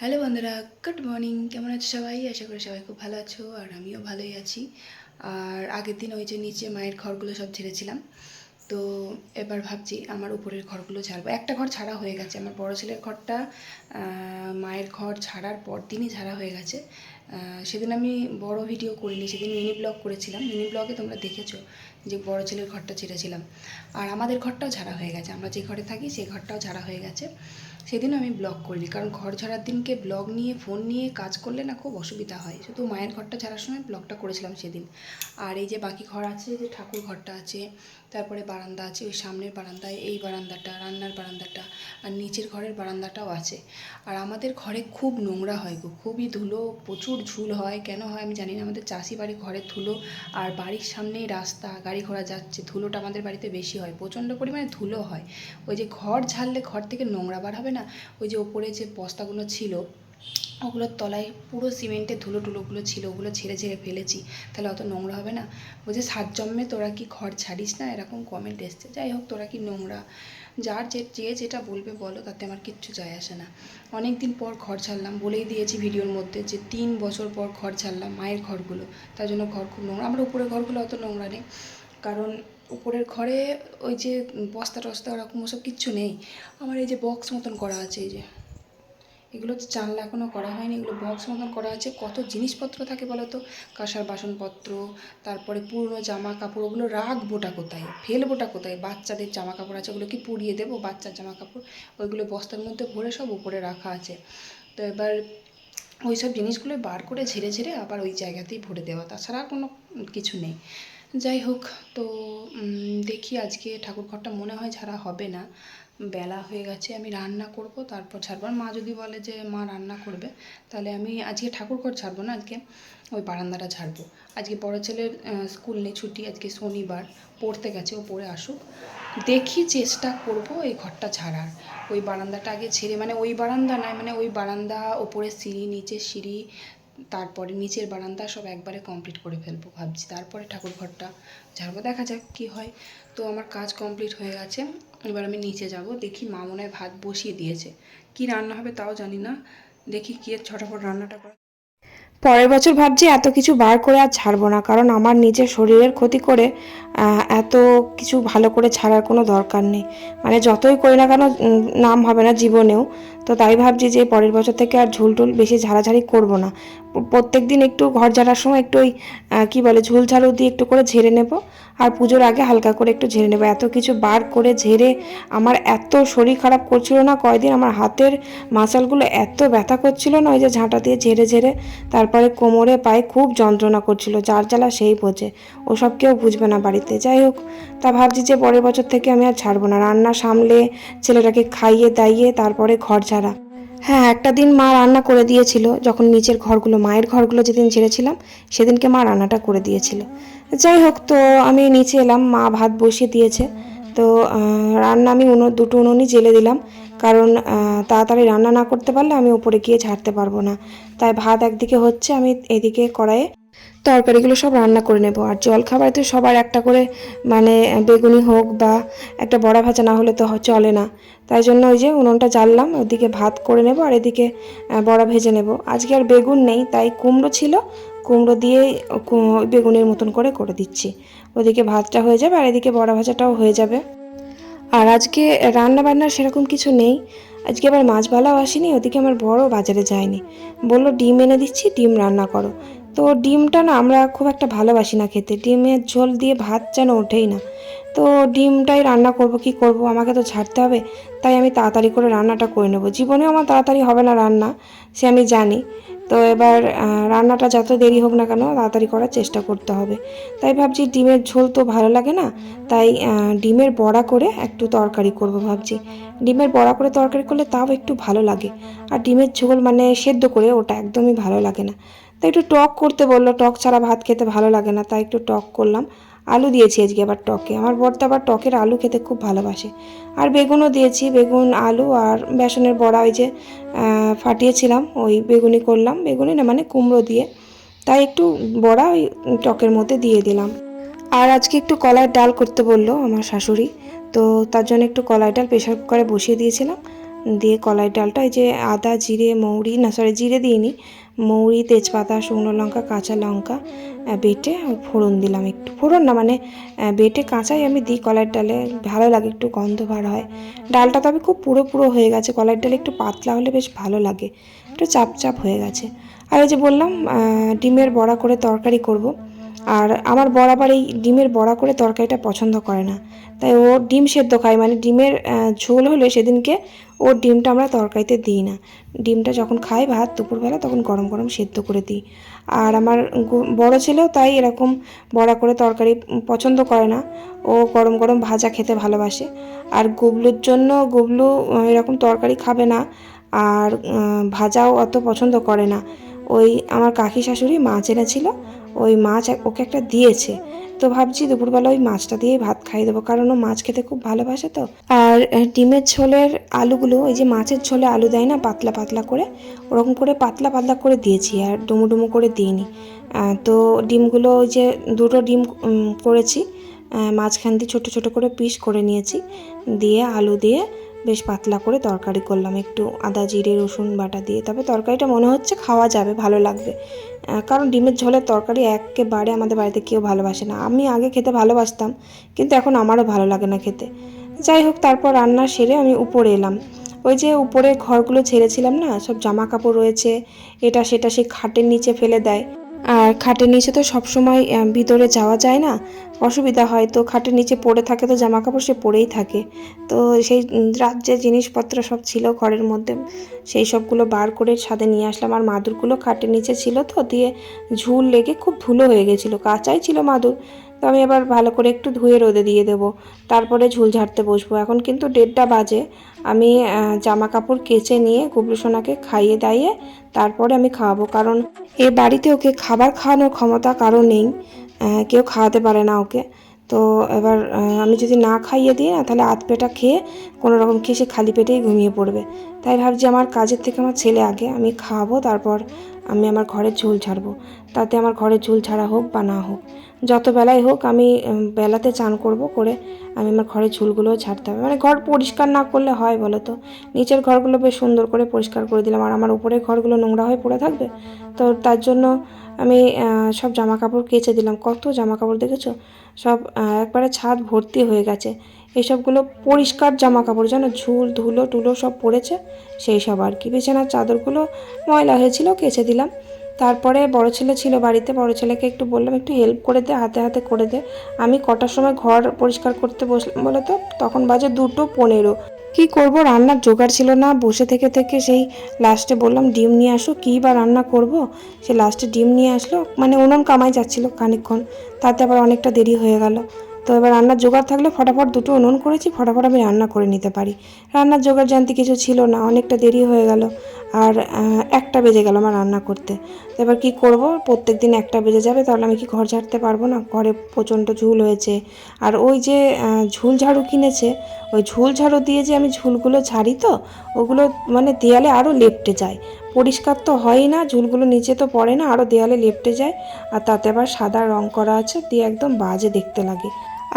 Hello বন্ধুরা good morning কেমন আছো সবাই? আশা করি সবাই খুব ভালো আছো আর আমিও ভালোই আছি। আর আগের দিন ওই যে নিচে মায়ের ঘরগুলো সব ঝেড়েছিলাম। তো এবার ভাবছি আমার উপরের ঘরগুলো ঝাড়বো। একটা ঘর ছাড়া হয়ে গেছে। আমার বড় ছেলের ঘরটা মায়ের ঘর ছাড়ার পর দিনই ঝাড়া হয়ে গেছে। সেদিন আমি বড় ভিডিও করিনি, সেদিন মিনি ব্লগ করেছিলাম। মিনি ব্লগে তোমরা দেখেছ যে বড় ছেলের ঘরটা ছেড়েছিলাম। আর আমাদের ঘরটাও ঝাড়া হয়ে গেছে। আমরা যে ঘরে থাকি সেই ঘরটাও ঝাড়া হয়ে গেছে। সেদিন আমি ব্লগ করিনি। কারণ ঘর ঝাড়ার দিনকে ব্লগ নিয়ে ফোন নিয়ে কাজ করলে না খুব অসুবিধা হয়। শুধু মায়ের ঘরটা ঝাড়ার সময় ব্লগটা করেছিলাম সেদিন। আর এই যে বাকি ঘর আছে, যে ঠাকুর ঘরটা আছে, তারপরে বারান্দা আছে, ওই সামনের বারান্দায়, এই বারান্দাটা, রান্নার বারান্দাটা, আর নিচের ঘরের বারান্দাটাও আছে। আর আমাদের ঘরে খুব নোংরা হয় গো, খুবই ধুলো, প্রচুর ঝুল হয়। কেন হয় আমি জানি না, আমাদের চাষি বাড়ি ঘরের ধুলো, আর বাড়ির সামনেই রাস্তা, গাড়ি ঘোড়া যাচ্ছে, ধুলোটা আমাদের বাড়িতে বেশি হয়, প্রচণ্ড পরিমাণে ধুলো হয়। ওই যে ঘর ঝাড়লে ঘর থেকে নোংরা বার হবে না? ওই যে ওপরে যে বস্তাগুলো ছিল, ওগুলোর তলায় পুরো সিমেন্টের ধুলো টুলোগুলো ছিল, ওগুলো ছেড়ে ছেড়ে ফেলেছি। তাহলে অত নোংরা হবে না? বলছে, সাত জন্মে তোরা কি ঘর ছাড়িস না? এরকম কমেন্ট এসছে। যাই হোক, তোরা কি নোংরা? যার যে যে যেটা বলবে বলো, তাতে আমার কিচ্ছু যায় আসে না। অনেক দিন পর ঘর ছাড়লাম, বলেই দিয়েছি ভিডিওর মধ্যে যে, তিন বছর পর ঘর ছাড়লাম, মায়ের ঘরগুলো। তার জন্য ঘর খুব নোংরা। আমার উপরের ঘরগুলো অত নোংরা নেই। কারণ উপরের ঘরে ওই যে বস্তা টস্তা ওরকম ওসব কিচ্ছু নেই। আমার এই যে বক্স মতন করা আছে এই যে। এগুলো তো জানলা এখনও করা হয়নি। এগুলো বক্স মতন করা আছে। কত জিনিসপত্র থাকে বলো তো কাঁসার বাসনপত্র, তারপরে পুরনো জামা কাপড় ওগুলো রাখবোটা কোথায়? ফেলবোটা কোথায়? বাচ্চাদের জামা কাপড় আছে, ওগুলো কি পুড়িয়ে দেবো? বাচ্চার জামা কাপড় ওইগুলো বস্তার মধ্যে ভরে সব উপরে রাখা আছে। তো এবার ওই সব জিনিসগুলো বার করে ঝেড়ে ঝেড়ে আবার ওই জায়গাতেই ভরে দেওয়া। তাছাড়া কোনো কিছু নেই। যাই হোক, তো দেখি আজকে ঠাকুর ঘরটা মনে হয় ছাড়া হবে না। বেলা হয়ে গেছে, আমি রান্না করব, তারপর ছাড়বো। আর মা যদি বলে যে মা রান্না করবে, তাহলে আমি আজকে ঠাকুর ঘর ছাড়বো না, আজকে ওই বারান্দাটা ছাড়বো। আজকে বড় ছেলের স্কুল নেই, ছুটি, আজকে শনিবার। পড়তে গেছে, ও পড়ে আসুক। দেখি চেষ্টা করব এই ঘরটা ছাড়ার। ওই বারান্দাটা আগে ছেড়ে মানে ওই বারান্দা নয় মানে ওই বারান্দা ওপরে সিঁড়ি, নিচে সিঁড়ি তারপরে নিচের বারান্দা সব একবারে কমপ্লিট করে ফেলব ভাবছি। তারপরে ঠাকুর ঘরটা ঝাড়বো, দেখা যাক কি হয়। তো আমার কাজ কমপ্লিট হয়ে গেছে, এবার আমি নিচে যাব, দেখি মা মনে হয় ভাত বসিয়ে দিয়েছে। কি রান্না হবে তাও জানি না, দেখি কি ছটাফট রান্নাটা করে পরের বছর ভাবছি এত কিছু বার করে আর ছাড়বো না, কারণ আমার নিজের শরীরের ক্ষতি করে এত কিছু ভালো করে ছাড়ার কোনো দরকার নেই। মানে যতই করি না কেন নাম হবে না জীবনেও। তো তাই ভাবছি যে পরের বছর থেকে আর ঝুল টুল বেশি ঝাড়াঝাড়ি করব না। প্রত্যেক দিন একটু ঘর ঝাড়ার সময় একটু ওই কী বলে, ঝুল ঝাড়ু দিয়ে একটু করে ঝেড়ে নেব। আর পুজোর আগে হালকা করে একটু ঝেড়ে নেব। এত কিছু বার করে ঝেড়ে আমার এত শরীর খারাপ করছিল না, কয়দিন আমার হাতের মাসালগুলো এত ব্যথা করছিল না, ওই যে ঝাঁটা দিয়ে ঝেড়ে ঝেড়ে তারপরে কোমরে পায়ে খুব যন্ত্রণা করছিল, যার জ্বালা সেই বোঝে। ওসব কেউ বুঝবে না বাড়িতে। যাই হোক, তা ভাবছি যে পরের বছর থেকে আমি আর ছাড়বো না। রান্না সামলে ছেলেটাকে খাইয়ে দাইয়ে তারপরে ঘর ছাড়া। হ্যাঁ একটা দিন মা রান্না করে দিয়েছিল, যখন নিচের ঘরগুলো, মায়ের ঘরগুলো যেদিন ছেড়েছিলাম, সেদিনকে মা রান্নাটা করে দিয়েছিল। যাই হোক, তো আমি নিচে এলাম, মা ভাত বসিয়ে দিয়েছে। তো রান্না আমি উনো, দুটো উনুনই জেলে দিলাম। কারণ তাড়াতাড়ি রান্না না করতে পারলে আমি উপরে গিয়ে ছাড়তে পারব না। তাই ভাত একদিকে হচ্ছে, আমি এদিকে কড়াইয়ে তরকারিগুলো সব রান্না করে নেব। আর জল খাবারে তো সবার একটা করে মানে বেগুনি হোক বা একটা বড়া ভাজা না হলে তো চলে না। তাই জন্য ওই যে উনুনটা জ্বাললাম, ওদিকে ভাত করে নেব আর এদিকে বড়া ভেজে নেব। আজকে আর বেগুন নেই, তাই কুমড়ো ছিল। কুমড়ো দিয়ে বেগুনের মতন করে করে দিচ্ছি। ওদিকে ভাতটা হয়ে যাবে আর এদিকে বড়া ভাজাটাও হয়ে যাবে। আর আজকে রান্না বান্নার সেরকম কিছু নেই। আজকে আবার মাছ ভালাও আসেনি, ওদিকে আমার বড় বাজারে যায়নি। বলল, ডিম এনে দিচ্ছি, ডিম রান্না করো। তো ডিমটা না আমরা খুব একটা ভালোবাসি না খেতে। ডিমের ঝোল দিয়ে ভাত যেন ওঠেই না। তো ডিমটাই রান্না করব, কি করব? আমাকে তো ছাড়তে হবে। তাই আমি তাড়াতাড়ি করে রান্নাটা করে নেব। জীবনেও আমার তাড়াতাড়ি হবে না রান্না, সে আমি জানি। তো এবার রান্নাটা যত দেরি হোক না কেন তাড়াতাড়ি করার চেষ্টা করতে হবে। তাই ভাবছি ডিমের ঝোল তো ভালো লাগে না, তাই ডিমের বড়া করে একটু তরকারি করব ভাবছি। ডিমের বড়া করে তরকারি করলে তাও একটু ভালো লাগে, আর ডিমের ঝোল মানে সেদ্ধ করে ওটা একদমই ভালো লাগে না। তাই একটু টক করতে বলল, টক ছাড়া ভাত খেতে ভালো লাগে না, তাই একটু টক করলাম। আলু দিয়েছি আজকে আবার টকে। আমার বরটা আবার টকের আলু খেতে খুব ভালোবাসে। আর বেগুনও দিয়েছি, বেগুন, আলু আর বেসনের বড়া ওই যে ফাটিয়েছিলাম, ওই বেগুনি করলাম। বেগুনি না মানে কুমড়ো দিয়ে। তাই একটু বড়া ওই টকের মধ্যে দিয়ে দিলাম। আর আজকে একটু কলাইয়ের ডাল করতে বলল আমার শাশুড়ি। তো তার জন্য একটু কলাই ডাল প্রেশার কুকারে বসিয়ে দিয়েছিলাম। দিয়ে কলাই ডালটা এই যে আদা, জিরে, মৌরি, না সরি জিরে দিইনি। মৌরি, তেজপাতা, শুকনো লঙ্কা, কাঁচা লঙ্কা বেটে ফোড়ন দিলাম একটু। ফোড়ন না মানে বেটে কাঁচাই আমি দিই কলার ডালে, ভালো লাগে, একটু গন্ধ ভার হয়। ডালটা তবে খুব পুরো পুরো হয়ে গেছে কলার ডালে একটু পাতলা হলে বেশ ভালো লাগে, একটু চাপ চাপ হয়ে গেছে। আর এই যে বললাম ডিমের বড়া করে তরকারি করব আর আমার বর আবার এই ডিমের বড়া করে তরকারিটা পছন্দ করে না। তাই ও ডিম সেদ্ধ খায় মানে ডিমের ঝোল হলে সেদিনকে ওর ডিমটা আমরা তরকারিতে দিই না। ডিমটা যখন খাই ভাত দুপুরবেলা তখন গরম গরম সেদ্ধ করে দিই। আর আমার বড় ছেলেও তাই এরকম বড়া করে তরকারি পছন্দ করে না। ও গরম গরম ভাজা খেতে ভালোবাসে। আর গুবলুর জন্য গুবলু এরকম তরকারি খাবে না। আর ভাজাও অত পছন্দ করে না। ওই আমার কাকি শাশুড়ি মাছ এনেছিল ওই মাছ ওকে একটা দিয়েছে। তো ভাবছি দুপুরবেলা ওই মাছটা দিয়ে ভাত খাইয়ে দেবো, কারণ ও মাছ খেতে খুব ভালোবাসে তো। আর ডিমের ঝোলের আলুগুলো, ওই যে মাছের ঝোলে আলু দেয় না, পাতলা পাতলা করে, ওরকম করে পাতলা পাতলা করে দিয়েছি আর ডুমো ডুমো করে দিইনি। তো ডিমগুলো ওই যে দুটো ডিম করেছি মাঝখান দিয়ে ছোটো ছোটো করে পিস করে নিয়েছি, দিয়ে আলু দিয়ে বেশ পাতলা করে তরকারি করলাম, একটু আদা, জিরে, রসুন বাটা দিয়ে। তবে তরকারিটা মনে হচ্ছে খাওয়া যাবে, ভালো লাগবে। কারণ ডিমের ঝোলের তরকারি একেবারে আমাদের বাড়িতে কেউ ভালোবাসে না। আমি আগে খেতে ভালোবাসতাম, কিন্তু এখন আমারও ভালো লাগে না খেতে। যাই হোক, তারপর রান্না সেরে আমি উপরে এলাম। ওই যে উপরে ঘরগুলো ছেড়েছিলাম না, সব জামা কাপড় রয়েছে, এটা সেটা সেই খাটের নিচে ফেলে দেয়। আর খাটের নিচে তো সবসময় ভিতরে যাওয়া যায় না। অসুবিধা হয় তো খাটের নিচে পড়ে থাকে তো জামা কাপড় সে পরেই থাকে। তো সেই রাত যে জিনিসপত্র সব ছিল ঘরের মধ্যে। সেই সবগুলো বার করে ছাদে নিয়ে আসলাম। আর মাদুরগুলো খাটের নিচে ছিল তো, দিয়ে ঝুল লেগে খুব ধুলো হয়ে গেছিল। কাঁচাই ছিল মাদুর। আমি এবার ভালো করে একটু ধুয়ে রোদে দিয়ে দেবো। তারপরে ঝুল ঝাড়তে বসবো। এখন কিন্তু দেড়টা বাজে। আমি জামা কাপড় কেচে নিয়ে গুবলু সোনাকে খাইয়ে দাইয়ে তারপরে আমি খাওয়াবো। কারণ এ বাড়িতে ওকে খাবার খাওয়ানোর ক্ষমতা কারও নেই। কেউ খাওয়াতে পারে না ওকে। তো এবার আমি যদি না খাইয়ে দিই না, তাহলে আধ পেটা খেয়ে কোনো রকম খেয়ে সে খালি পেটেই ঘুমিয়ে পড়বে। তাই ভাবছি আমার কাজের থেকে আমার ছেলে আগে আমি খাওয়াবো। তারপর আমি আমার ঘরের ঝুল ছাড়বো। তাতে আমার ঘরের ঝুল ছাড়া হোক বা না হোক, যত বেলায় হোক আমি বেলাতে চান করব করে আমি আমার ঘরের ঝুলগুলোও ছাড়তে হবে। মানে ঘর পরিষ্কার না করলে হয় বলো তো? নিচের ঘরগুলো বেশ সুন্দর করে পরিষ্কার করে দিলাম আর আমার উপরের ঘরগুলো নোংরা হয়ে পড়ে থাকবে? তো তার জন্য আমি সব জামা কাপড় কেচে দিলাম। কত জামা কাপড় দেখেছ? সব একবারে ছাদ ভর্তি হয়ে গেছে। এইসবগুলো পরিষ্কার জামা কাপড় জানো ঝুল, ধুলো, টুলো সব পড়েছে, সেই সব আর কি। বিছানার চাদরগুলো ময়লা হয়েছিল, কেচে দিলাম। তারপরে বড় ছেলে ছিল বাড়িতে, বড় ছেলেকে একটু বললাম, একটু হেল্প করে দে, হাতে হাতে করে দে। আমি কটার সময় ঘর পরিষ্কার করতে বসলাম বলে তো, তখন বাজে দুটো পনেরো। কি করব? রান্নার জোগাড় ছিল না, বসে থেকে থেকে সেই লাস্টে বললাম, ডিম নিয়ে আসো, কী বা রান্না করব? সে লাস্টে ডিম নিয়ে আসলো মানে উনুন কামাই যাচ্ছিল খানিকক্ষণ, তাতে আবার অনেকটা দেরি হয়ে গেল। তো এবার রান্নার জোগাড় থাকলে ফটাফট দুটো উনুন করেছি, ফটাফট আমি রান্না করে নিতে পারি। রান্নার জোগাড় জানতে কিছু ছিল না, অনেকটা দেরি হয়ে গেল আর একটা বেজে গেল আমার রান্না করতে। তো এবার কী করব? প্রত্যেক দিন একটা বেজে যাবে, তাহলে আমি কি ঘর ঝাড়তে পারব না? ঘরে প্রচণ্ড ঝুল হয়েছে। আর ওই যে ঝুল ঝাড়ু কিনেছে, ওই ঝুল ঝাড়ু দিয়ে যে আমি ঝুলগুলো ছাড়ি তো, ওগুলো মানে দেয়ালে আরও লেপটে যায়। পরিষ্কার তো হয়ই না, ঝুলগুলো নিচে তো পড়ে না আরও দেয়ালে লেপটে যায়। আর তাতে আবার সাদা রং করা আছে, দিয়ে একদম বাজে দেখতে লাগে।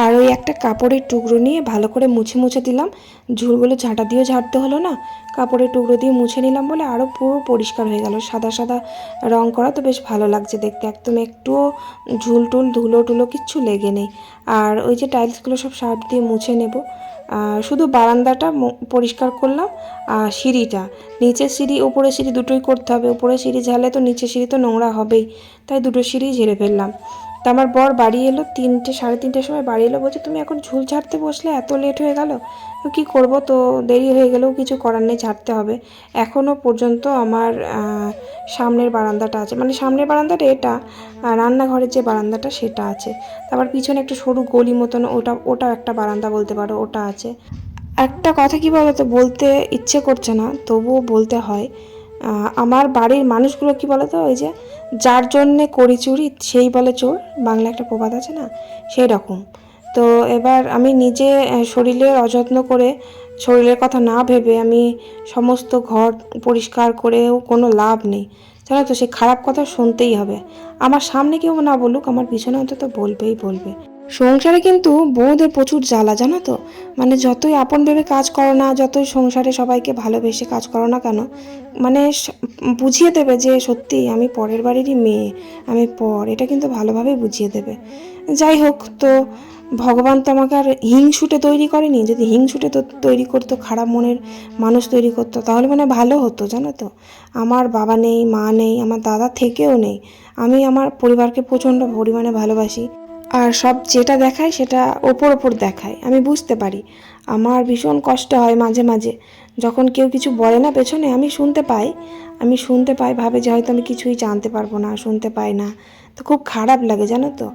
আর ওই একটা কাপড়ের টুকরো নিয়ে ভালো করে মুছে মুছে দিলাম। ঝুলগুলো ঝাঁটা দিয়েও ঝাড়তে হলো না। কাপড়ের টুকরো দিয়ে মুছে নিলাম বলে আরও পুরো পরিষ্কার হয়ে গেল। সাদা সাদা রং করা তো বেশ ভালো লাগছে দেখতে। একদম একটুও ঝুল টুল, ধুলো টুলো কিচ্ছু লেগে নেই। আর ওই যে টাইলসগুলো সব সার্ফ দিয়ে মুছে নেব। শুধু বারান্দাটা পরিষ্কার করলাম। আর সিঁড়িটা, নিচের সিঁড়ি, উপরের সিঁড়ি দুটোই করতে হবে। উপরের সিঁড়ি ঝালে তো নিচের সিঁড়ি তো নোংরা হবেই। তাই দুটো সিঁড়ি ঝেড়ে ফেললাম। তা আমার বর বাড়ি এলো, তিনটে, সাড়ে তিনটের সময় বাড়ি এলো, বলছে, তুমি এখন ঝুল ঝাড়তে বসলে এত লেট হয়ে গেল? কী করব? তো দেরি হয়ে গেলেও কিছু করার নেই ছাড়তে হবে। এখনও পর্যন্ত আমার সামনের বারান্দাটা আছে। মানে সামনের বারান্দাটা এটা রান্নাঘরের যে বারান্দাটা সেটা আছে। তারপর পিছনে একটা সরু গলি মতন, ওটা, ওটাও একটা বারান্দা বলতে পারো, ওটা আছে। একটা কথা কি বলতো? বলতে ইচ্ছে করছে না, তবুও বলতে হয় আমার বাড়ির মানুষগুলো কি বলতো, ওই যে যার জন্যে করি চুরি, সেই বলে চোর বাংলা একটা প্রবাদ আছে না, সেই রকম। তো এবার আমি নিজে শরীরের অযত্ন করে, শরীরের কথা না ভেবে আমি সমস্ত ঘর পরিষ্কার করেও কোনো লাভ নেই। জানো তো সেই খারাপ কথা শুনতেই হবে। আমার সামনে কেউ না বলুক, আমার পিছনে অন্তত বলবেই বলবে। সংসারে কিন্তু বউদের প্রচুর জ্বালা, জানো তো? মানে যতই আপন ভেবে কাজ করো না, যতই সংসারে সবাইকে ভালোবেসে কাজ করো না কেন মানে বুঝিয়ে দেবে যে সত্যি আমি পরের বাড়িরই মেয়ে, আমি পর, এটা কিন্তু ভালোভাবে বুঝিয়ে দেবে। যাই হোক, তো ভগবান তো আমাকে আর হিংসুটে তৈরি করেনি, যদি হিংসুটে তো তৈরি করতো, খারাপ মনের মানুষ তৈরি করতো, তাহলে মানে ভালো হতো, জানো তো? আমার বাবা নেই, মা নেই, আমার দাদা থেকেও নেই, আমি আমার পরিবারকে প্রচণ্ড পরিমাণে ভালোবাসি। আর সব যেটা দেখায় সেটা ওপর ওপর দেখায়। আমি বুঝতে পারি। আমার ভীষণ কষ্ট হয় মাঝে মাঝে। যখন কেউ কিছু বলে না পেছনে, আমি শুনতে পাই। আমি শুনতে পাই, ভাবে যে হয়তো আমি কিছুই জানতে পারব না, শুনতে পাই না। তো খুব খারাপ লাগে, জানো তো?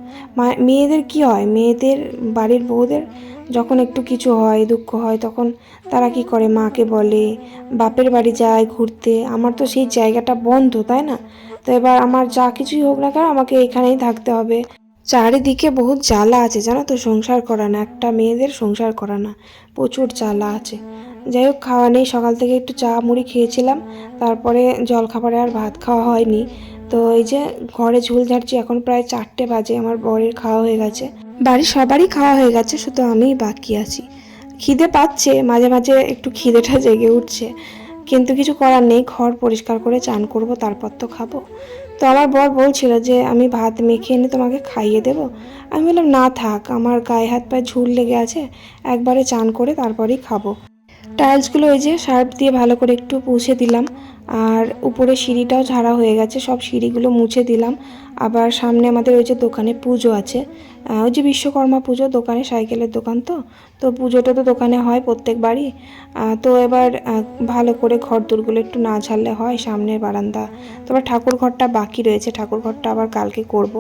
মেয়েদের কি হয়? মেয়েদের, বাড়ির বউদের যখন একটু কিছু হয়, দুঃখ হয়, তখন তারা কি করে? মাকে বলে, বাপের বাড়ি যায় ঘুরতে। আমার তো সেই জায়গাটা বন্ধ, তাই না? তো এবার আমার যা কিছুই হোক না কেন, আমাকে এখানেই থাকতে হবে। চারিদিকে বহুত জ্বালা আছে, জানো তো? সংসার করা না, একটা মেয়েদের সংসার করা না, প্রচুর জ্বালা আছে। যাই হোক, খাওয়া নেই, সকাল থেকে একটু চা মুড়ি খেয়েছিলাম, তারপরে জল খাবারে আর ভাত খাওয়া হয়নি। তো এই যে ঘরে ঝুল ঝাড়ছি, এখন প্রায় চারটে বাজে, আমার বরের খাওয়া হয়ে গেছে। বাড়ির সবারই খাওয়া হয়ে গেছে, শুধু আমিই বাকি আছি। খিদে পাচ্ছে, মাঝে মাঝে একটু খিদেটা জেগে উঠছে। কিন্তু কিছু করার নেই, ঘর পরিষ্কার করে চান করব, তারপর তো খাব। তো আমার বর বলছিল যে, আমি ভাত মেখে এনে তোমাকে খাইয়ে দেব। আমি বললাম, না থাক, আমার গায়ে হাত পায়ে ঝুল লেগে আছে, একবারে চান করে তারপরেই খাব। টাইলসগুলো ওই যে সার্ফ দিয়ে ভালো করে একটু মুছে দিলাম। আর উপরে সিঁড়িটাও ঝাড়া হয়ে গেছে, সব সিঁড়িগুলো মুছে দিলাম। আবার সামনে আমাদের ওই যে দোকানে পুজো আছে। ওই যে বিশ্বকর্মা পুজো, দোকানে সাইকেলের দোকান তো। তো পুজোটা তো দোকানে হয় প্রত্যেক বাড়ি তো এবার ভালো করে ঘর দোরগুলো একটু না ঝাড়লে হয়, সামনের বারান্দা। তারপর ঠাকুর ঘরটা বাকি রয়েছে, ঠাকুর ঘরটা আবার কালকে করব।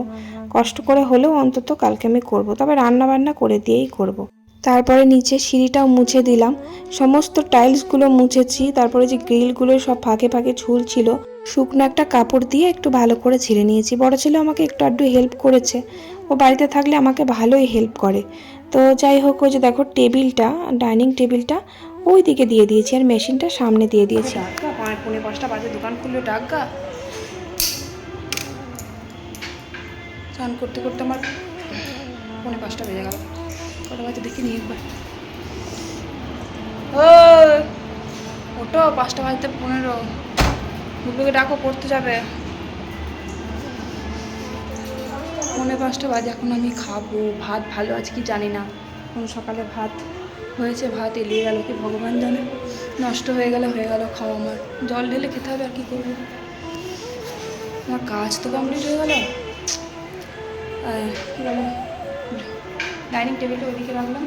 কষ্ট করে হলেও অন্তত কালকে আমি করব। তবে রান্না বান্না করে দিয়েই করব। তারপরে নিচে সিঁড়িটাও মুছে দিলাম। সমস্ত টাইলসগুলো মুছেছি, তারপরে যে গ্রিলগুলো সব ফাঁকে ফাঁকে ঝুল ছিল শুকনো একটা কাপড় দিয়ে একটু ভালো করে ছিঁড়ে নিয়েছি। বড় ছেলে আমাকে একটু আধটু হেল্প করেছে। ও বাড়িতে থাকলে আমাকে ভালোই হেল্প করে। তো যাই হোক, ওই যে দেখো টেবিলটা, ডাইনিং টেবিলটা, ওই দিকে দিয়ে দিয়েছি আর মেশিনটা সামনে দিয়ে দিয়েছি। দোকান খুললো করতে করতে আমার পৌনে পাঁচটা বেজে গেল। কটা বাজে দেখি নিয়ে একবার। ও ওটো পাঁচটা বাজতে পনেরো। গুগলকে ডাকো পড়তে যাবে। পৌনে পাঁচটা বাজে এখন আমি খাব। ভাত ভালো আছে কি জানি না। এখন সকালে ভাত হয়েছে ভাত এলিয়ে গেল কি ভগবান জানে। নষ্ট হয়ে গেলে হয়ে গেল খাওয়া আমার। জল ঢেলে খেতে হবে আর কি করব? আমার কাজ তো কমপ্লিট হয়ে গেল। ডাইনিং টেবিলটা ওইদিকে রাখলাম।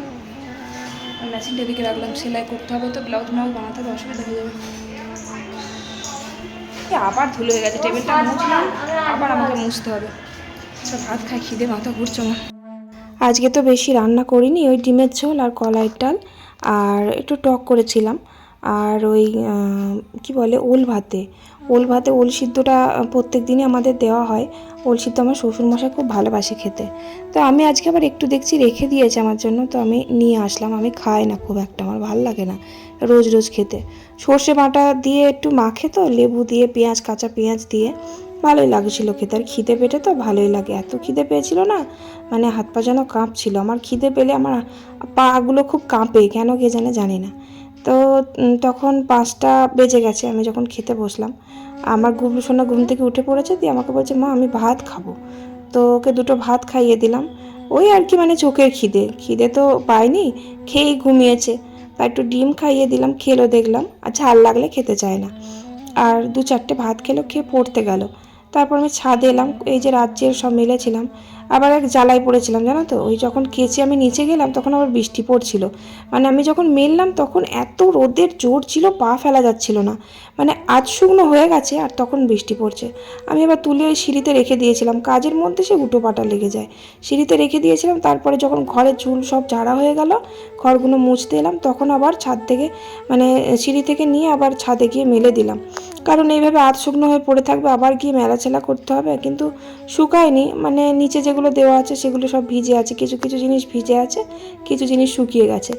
আর মেশিনটা এদিকে রাখলাম। সেলাই করতে হবে তো ব্লাউজ ব্লাউজ বানাতে হবে অসুবিধা হয়ে যাবে। আবার ধুলো হয়ে গেছে টেবিলটা মুছলাম। আবার আমাকে মুছতে হবে। সব ভাত খাই খিদে মাথা ঘুরছে আমার। আজকে তো বেশি রান্না করিনি ওই ডিমের ঝোল আর কলাইয়ের ডাল। আর একটু টক করেছিলাম। আর ওই কি বলে ওল ভাতে। ওল ভাতে ওল সিদ্ধটা প্রত্যেক দিনই আমাদের দেওয়া হয়। ওল সিদ্ধ আমার শ্বশুরমশাই খুব ভালোবাসে খেতে। তো আমি আজকে আবার একটু দেখছি, রেখে দিয়েছে আমার জন্য, তো আমি নিয়ে আসলাম। আমি খাই না খুব একটা, আমার ভালো লাগে না রোজ রোজ খেতে। সর্ষে বাটা দিয়ে একটু মাখে তো, লেবু দিয়ে, পেঁয়াজ, কাঁচা পেঁয়াজ দিয়ে। ভালোই লাগছিল খেতে। আর খিদে পেটে তো ভালোই লাগে। এত খিদে পেয়েছিল না মানে হাত পা যেন কাঁপছিল। আমার খিদে পেলে আমার পাগুলো খুব কাঁপে, কেন কে জানে, জানি না। তো তখন পাঁচটা বেজে গেছে আমি যখন খেতে বসলাম। আমার গুবলু সোনা ঘুম থেকে উঠে পড়েছে, দিয়ে আমাকে বলছে, মা, আমি ভাত খাব। তো ওকে দুটো ভাত খাইয়ে দিলাম। ওই আর কি মানে চোখের খিদে। খিদে তো পাইনি, খেয়েই ঘুমিয়েছে। তা একটু ডিম খাইয়ে দিলাম, খেলো, দেখলাম। আর ঝাল লাগলে খেতে চায় না। আর দু চারটে ভাত খেলো, খেয়ে পড়তে গেল। তারপর আমি ছাদে এলাম, এই যে রাজ্যের সব মেলেছিলাম আবার এক জ্বালায় পড়েছিলাম, জানো তো? ওই যখন কেচে আমি নিচে গেলাম, তখন আবার বৃষ্টি পড়ছিল। মানে আমি যখন মেললাম, তখন এত রোদের জোর ছিল, পা ফেলা যাচ্ছিল না। মানে আজ শুকনো হয়ে গেছে, আর তখন বৃষ্টি পড়ছে। আমি আবার তুলে ওই সিঁড়িতে রেখে দিয়েছিলাম। কাজের মধ্যে সে উটো পাটা লেগে যায়। সিঁড়িতে রেখে দিয়েছিলাম, তারপরে যখন ঘরে চুল সব ঝাড়া হয়ে গেল, ঘরগুলো মুছতে এলাম, তখন আবার ছাদ থেকে মানে সিঁড়ি থেকে নিয়ে আবার ছাদে গিয়ে মেলে দিলাম। কারণ এইভাবে আধ শুকনো হয়ে পড়ে থাকবে, আবার গিয়ে মেলাছেলা করতে হবে। কিন্তু শুকায়নি মানে নিচে যেগুলো দেওয়া আছে সেগুলো সব ভিজে আছে। কিছু কিছু জিনিস ভিজে আছে, কিছু জিনিস শুকিয়ে গেছে।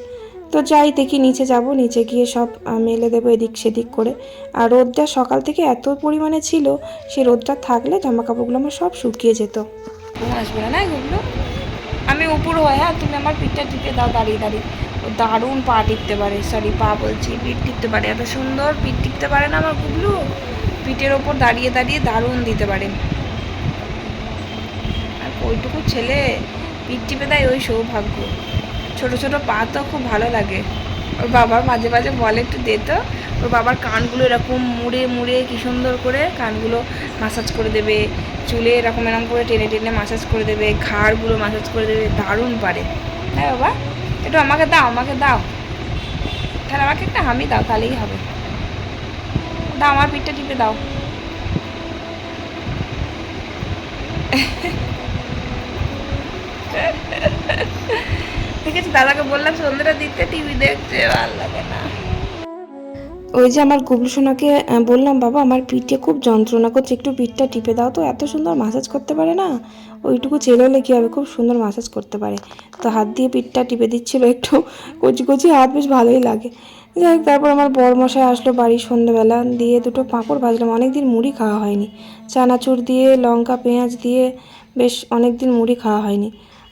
তো যাই দেখি নিচে যাব, নিচে গিয়ে সব মেলে দেবো এদিক সেদিক করে। আর রোদটা সকাল থেকে এত পরিমাণে ছিল, সে রোদটা থাকলে জামা কাপড়গুলো আমার সব শুকিয়ে যেত। আসবে না এগুলো? আমি উপর হয় হ্যাঁ তুমি আমার পিঠটা টিপে দাও, দাঁড়িয়ে দাঁড়িয়ে। দারুণ পা টিপতে পারে সরি পা বলছি, পিঠ টিপতে পারে। এত সুন্দর পিঠ টিপতে পারে না আমার গুবলু? পিঠের ওপর দাঁড়িয়ে দাঁড়িয়ে দারুণ দিতে পারে। ওইটুকু ছেলে পিঠ টিপে দেয়, ওই সৌভাগ্য। ছোট ছোট পা তো খুব ভালো লাগে। ওর বাবা মাঝে মাঝে বলে একটু দে তো ওর বাবার কানগুলো এরকম মুড়ে মুড়ে কি সুন্দর করে কানগুলো মাসাজ করে দেবে। চুলে এরকম এরকম করে টেনে টেনে মাসাজ করে দেবে, ঘাড়গুলো মাসাজ করে দেবে, দারুণ পারে। হ্যাঁ বাবা, একটু আমাকে দাও আমাকে দাও। তাহলে আমাকে একটা হামি দাও, তাহলেই হবে। দাও, আমার পিঠটা টিপে দাও। ঠিক আছে, দাদাকে বললাম সন্ধ্যাটা দিতে, টিভি দেখতে, ভালো লাগে না। ওই যে আমার গুবলু সোনাকে বললাম, বাবা, আমার পিঠে খুব যন্ত্রণা করছে, একটু পিঠটা টিপে দাও তো, এত সুন্দর মাসাজ করতে পারে না? ওইটুকু ছেলে হলে কী হবে, খুব সুন্দর মাসাজ করতে পারে। তো হাত দিয়ে পিঠটা টিপে দিচ্ছিল, একটু কচি কচি হাত, বেশ ভালোই লাগে। যাই হোক, তারপর আমার বর মশাই আসলো বাড়ি সন্ধ্যেবেলা দিয়ে দুটো পাঁপড় ভাজলাম, অনেকদিন মুড়ি খাওয়া হয়নি। চানাচুর দিয়ে, লঙ্কা, পেঁয়াজ দিয়ে, বেশ অনেকদিন মুড়ি খাওয়া হয়নি।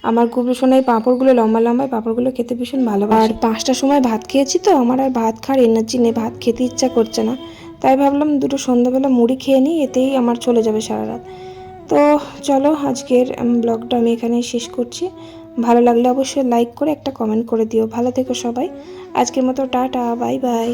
আমার গুবলু সোনাই পাঁপড়গুলো লম্বা লম্বা, পাঁপড়গুলো খেতে ভীষণ ভালোবাসে। আর পাঁচটার সময় ভাত খেয়েছি তো, আমার আর ভাত খাওয়ার এনার্জি নেই, ভাত খেতে ইচ্ছা করছে না। তাই ভাবলাম দুটো সন্ধ্যাবেলা মুড়ি খেয়ে নিই, এতেই আমার চলে যাবে সারা রাত তো চলো, আজকের ব্লগটা আমি এখানেই শেষ করছি। ভালো লাগলে অবশ্যই লাইক করে একটা কমেন্ট করে দিও। ভালো থেকো সবাই। আজকের মতো টাটা বাই বাই